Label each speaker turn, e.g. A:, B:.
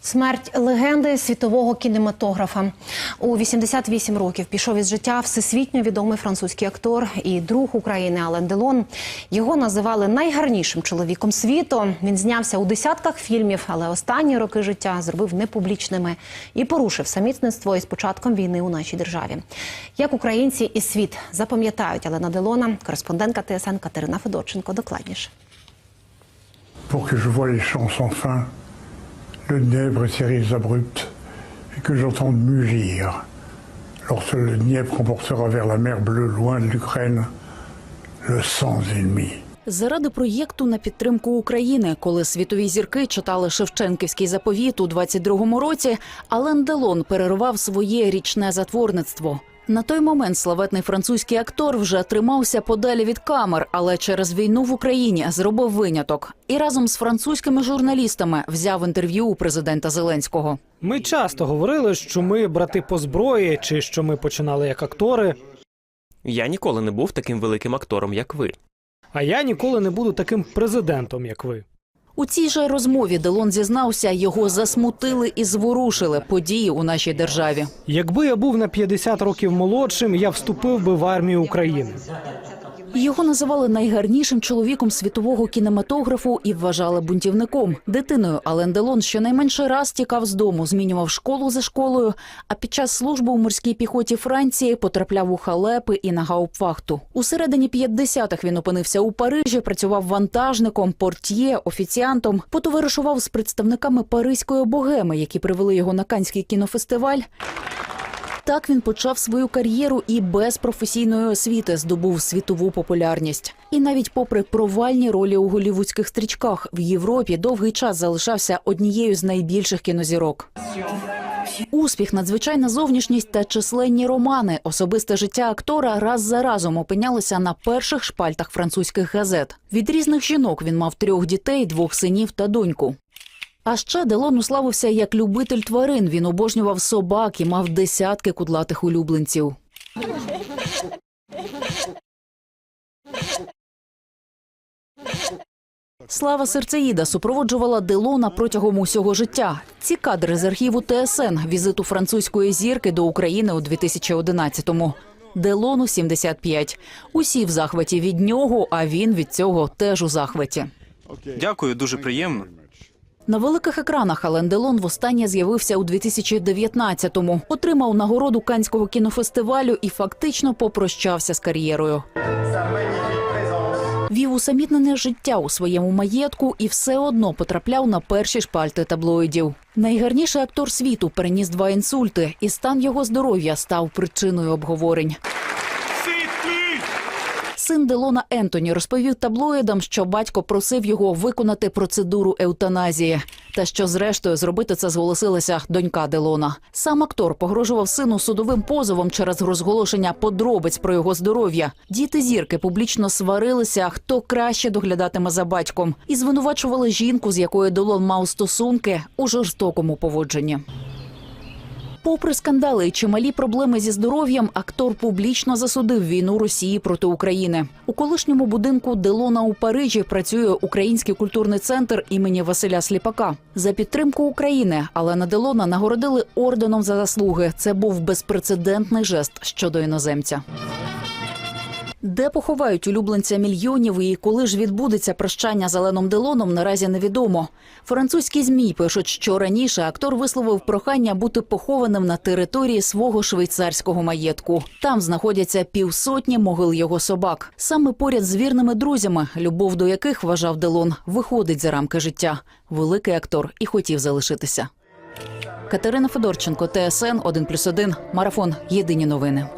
A: Смерть легенди світового кінематографа у 88 років пішов із життя всесвітньо відомий французький актор і друг України Ален Делон. Його називали найгарнішим чоловіком світу. Він знявся у десятках фільмів, але останні роки життя зробив непублічними і порушив самітництво із початком війни у нашій державі. Як українці і світ запам'ятають Алена Делона, кореспондентка ТСН Катерина Федорченко докладніше.
B: pour que je voie le Dniepr et ses et que j'entende mugir lorsque le Dniepr emportera vers la mer bleue loin de l'Ukraine le sang ennemis.
C: Заради проєкту на підтримку України, коли світові зірки читали Шевченківський заповіт у 22-му році, Ален Делон перервав своє річне затворництво. На той момент славетний французький актор вже тримався подалі від камер, але через війну в Україні зробив виняток і разом з французькими журналістами взяв інтерв'ю у президента Зеленського.
D: Ми часто говорили, що ми брати по зброї, чи що ми починали як актори.
E: Я ніколи не був таким великим актором, як ви.
D: А я ніколи не буду таким президентом, як ви.
C: У цій же розмові Делон зізнався, його засмутили і зворушили події у нашій державі.
D: Якби я був на 50 років молодшим, я вступив би в армію України.
C: Його називали найгарнішим чоловіком світового кінематографу і вважали бунтівником. Дитиною Ален Делон щонайменше раз тікав з дому, змінював школу за школою. А під час служби у морській піхоті Франції потрапляв у халепи і на гауптвахту. У середині 50-х він опинився у Парижі, працював вантажником, портьє, офіціантом. Потоваришував з представниками паризької богеми, які привели його на Канський кінофестиваль. Так він почав свою кар'єру і без професійної освіти здобув світову популярність. І навіть попри провальні ролі у голівудських стрічках в Європі довгий час залишався однією з найбільших кінозірок. Успіх, надзвичайна зовнішність та численні романи, особисте життя актора раз за разом опинялися на перших шпальтах французьких газет. Від різних жінок він мав трьох дітей, двох синів та доньку. А ще Делон уславився як любитель тварин. Він обожнював собак і мав десятки кудлатих улюбленців. Слава серцеїда супроводжувала Делона протягом усього життя. Ці кадри з архіву ТСН візиту французької зірки до України у 2011-му. Делону 75. Усі в захваті від нього, а він від цього теж у захваті.
F: Дякую, дуже приємно.
C: На великих екранах Ален Делон востаннє з'явився у 2019-му. Отримав нагороду Канського кінофестивалю і фактично попрощався з кар'єрою. Вів усамітнене життя у своєму маєтку і все одно потрапляв на перші шпальти таблоїдів. Найгарніший актор світу переніс два інсульти, і стан його здоров'я став причиною обговорень. Син Делона Ентоні розповів таблоїдам, що батько просив його виконати процедуру еутаназії, та що зрештою зробити це зголосилася донька Делона. Сам актор погрожував сину судовим позовом через розголошення подробиць про його здоров'я. Діти зірки публічно сварилися, хто краще доглядатиме за батьком, і звинувачували жінку, з якою Делон мав стосунки у жорстокому поводженні. Попри скандали і чималі проблеми зі здоров'ям, актор публічно засудив війну Росії проти України. У колишньому будинку Делона у Парижі працює Український культурний центр імені Василя Сліпака. За підтримку України Алена Делона нагородили орденом за заслуги. Це був безпрецедентний жест щодо іноземця. Де поховають улюбленця мільйонів і коли ж відбудеться прощання з Аленом Делоном, наразі невідомо. Французькі змі пишуть, що раніше актор висловив прохання бути похованим на території свого швейцарського маєтку. Там знаходяться півсотні могил його собак. Саме поряд з вірними друзями, любов до яких вважав Делон, виходить за рамки життя. Великий актор і хотів залишитися. Катерина Федорченко, ТСН 1+,1, Марафон. Єдині новини.